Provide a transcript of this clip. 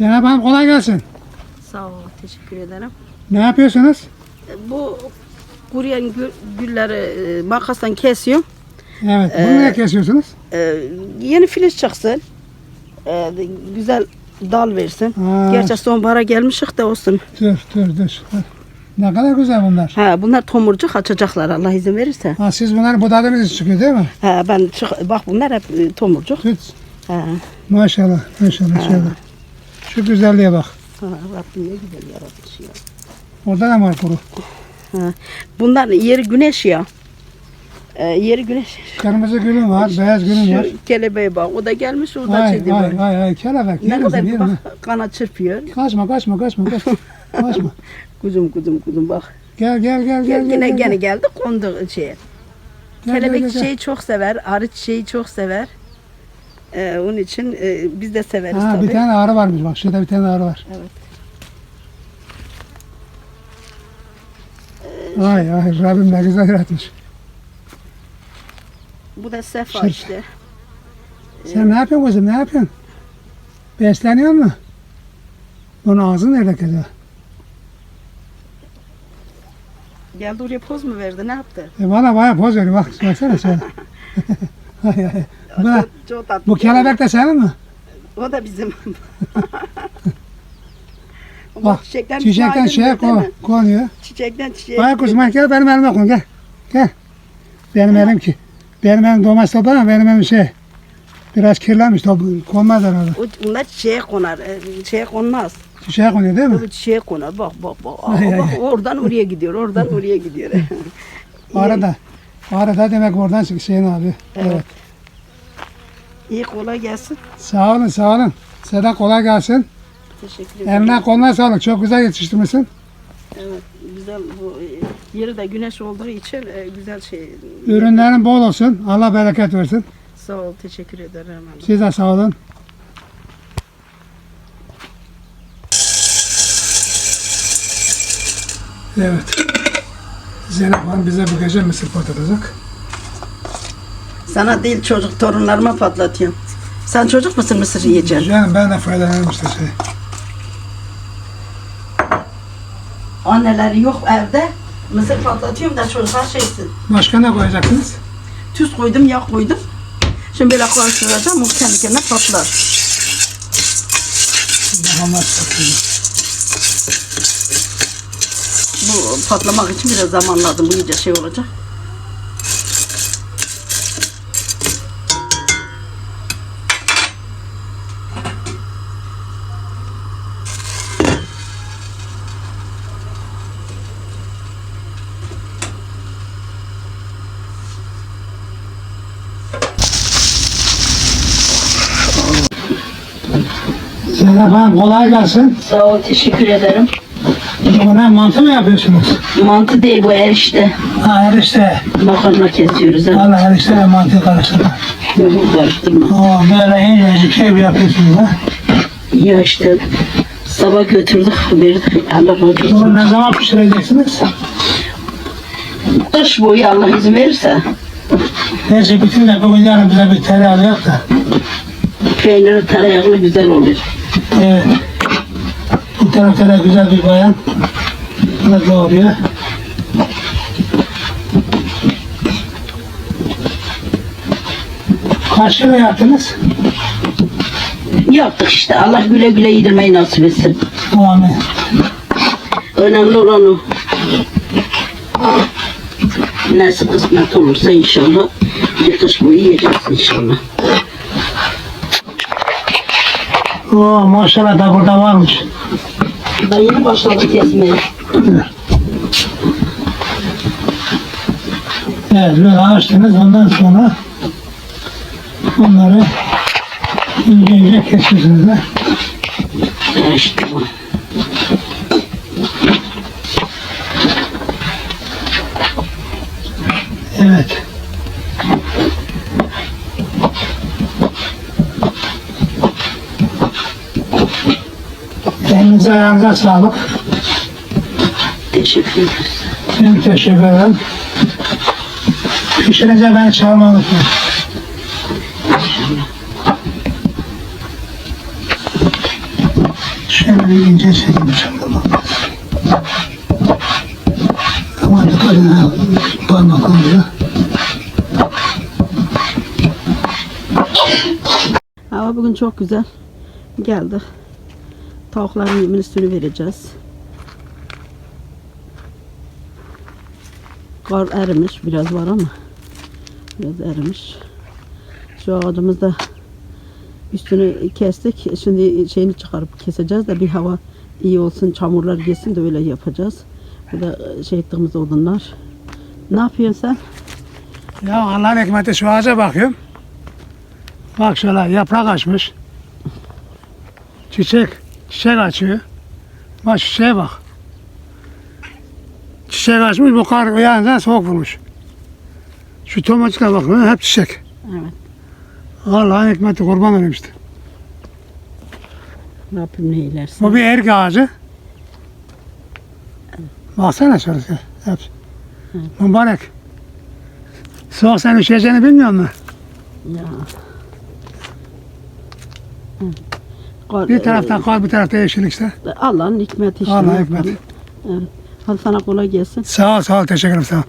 Zeynep Hanım kolay gelsin. Sağ ol, teşekkür ederim. Ne yapıyorsunuz? Bu kuruyan gül- gülleri e, makasla kesiyorum. Evet. Bunu Ee, ne kesiyorsunuz? E, yeni filiz çıksın. E, güzel dal versin. Ha. Gerçi sonbahara gelmişik de olsun. Dur dur dur. Ne kadar güzel bunlar. Ha, bunlar tomurcuk açacaklar Allah izin verirse. Ha, siz bunları budadığınız için çıkıyor değil mi? Ha, ben çık, bak bunlar hep e, tomurcuk. Tut. Ha, Maşallah. Maşallah. Şöyle. Şu güzelliğe bak. ha, Rabbim ne güzel yaratmış ya. Orada da var kuru. Ha. Bunlar yeri güneş ya. E, yeri güneş. Kırmızı gülüm var. Beyaz gülüm var. Şu kelebeğe bak. O da gelmiş o da Vay şey vay diyor. vay vay. Kelebek. Ne kadar bak kana çırpıyor. Kaçma kaçma kaçma kaçma. kaçma. Kuzum kuzum kuzum bak. Gel gel gel gel. Yine gel, gel. geldi kondu şeye. Gel, gel, Kelebek gel, gel. çiçeği çok sever, arı çiçeği çok sever. Ee, onun için e, biz de severiz Ha, tabii. bir tane arı varmış bak. Şurada bir tane arı var. Evet. Ay ay Rabbim ne güzel yaratmış. Bu da sefa Şey- işte. Sen ne yapıyorsun kızım? Ne yapıyorsun? Besleniyor mu? Bunun ağzı nerede kedi? Geldi oraya poz mu verdi, ne yaptı? E bana bayağı poz veriyor. Bak baksana şöyle. ay, ay. Bu, da- Çok, çok tatlı. bu kelebek de senin mi? O da bizim. Bak, çiçekten Çiçekten şeye mi? konuyor. Çiçekten çiçeğe. Bayağı kuzum gel benim elime kon gel. Gel. Benim elim ki. Benim elim domates topu ama benim elim şey. Biraz kirlenmiş top konmaz herhalde. O, onlar çiçeğe konar, e, şeye konmaz. Çiçeğe konuyor değil mi? Tabii çiçeğe konar. Bak bak bak. Aa, Ay, ay, bak ay. oradan oraya gidiyor, oradan oraya gidiyor. Arada. Arada demek oradan çık Hüseyin abi. Evet. evet. İyi kolay gelsin. Sağ olun sağ olun. Size kolay gelsin. Teşekkür ederim. Eline koluna sağlık. Çok güzel yetiştirmişsin. Evet, güzel bu e, yeri de güneş olduğu için e, güzel şey. Ürünlerin bol olsun. Allah bereket versin. Sağ ol, teşekkür ederim. Siz de sağ olun. Evet. Zeynep Hanım bize bu gece mısır patlatacak. Sana değil çocuk torunlarıma patlatıyorum. Sen çocuk musun mısır yiyeceksin? Yani ben de faydalanırım işte şey. Anneleri yok evde. Mısır patlatıyorum da çocuklar şeysin. Başka ne koyacaksınız? Tuz koydum, yağ koydum. Şimdi böyle karıştıracağım, o kendi kendine patlar. Nasıl patlayacak. Bu patlamak için biraz zaman lazım. Bu iyice şey olacak. Hanım kolay gelsin. Sağ ol, teşekkür ederim. Buna mantı mı yapıyorsunuz? Mantı değil bu erişte. Ha erişte. Makarna kesiyoruz. ha. Valla erişte ve mantı karıştırma. Karıştırma. Oo, böyle incecik şey bir yapıyorsunuz ha. Ya işte sabah götürdük verdik Allah razı olsun. Ne zaman pişireceksiniz? Kış boyu Allah izin verirse Neyse bütün de bugün yarın bize bir tereyağı yap da. peyniri tereyağlı güzel olur. Evet. Da güzel bir bayan. Bu da doğruyor. Kaç kilo yaptınız? Yaptık işte Allah güle güle yedirmeyi nasip etsin. Amin. Önemli olan o. Nasıl kısmet olursa inşallah bir kış boyu yiyeceğiz inşallah. Oo, maşallah da burada varmış. Ben yeni başladım kesmeye. Evet, böyle açtınız ondan sonra onları ince ince kesiyorsunuz. Ha? Evet. Elinize ayağınıza sağlık. Teşekkür ederiz. Ben teşekkür ederim. Pişirince beni çağırmayı unutmayın. önce çekilmiş. Ama dikkat edin ha. Parmak oluyor. Hava bugün çok güzel. Geldik. Tavukların yemin üstünü vereceğiz. Kar erimiş. Biraz var ama. Biraz erimiş. Şu ağacımızda üstünü kestik. Şimdi şeyini çıkarıp keseceğiz de bir hava iyi olsun. Çamurlar geçsin de öyle yapacağız. Bu da şey ettiğimiz odunlar. Ne yapıyorsun sen? Ya Allah'ın hikmeti şu ağaca bakıyorum. Bak şöyle yaprak açmış. Çiçek, çiçek açıyor. Bak çiçeğe bak. Çiçek açmış bu kar uyanınca soğuk vurmuş. Şu tomacıklara bak hep çiçek. Evet. Allah'ın hikmeti kurban olayım işte. Rabbim ne ilersin. Bu bir erik ağacı. Baksana şöyle. Hep. Mübarek. Soğuk sen üşüyeceğini bilmiyor musun? Ya. Hı. Kar- Bir taraftan kar bir tarafta yeşillik işte. Allah'ın hikmeti işte. Allah'ın hikmeti. Evet. Hadi sana kolay gelsin. Sağ ol sağ ol teşekkür ederim sağ ol.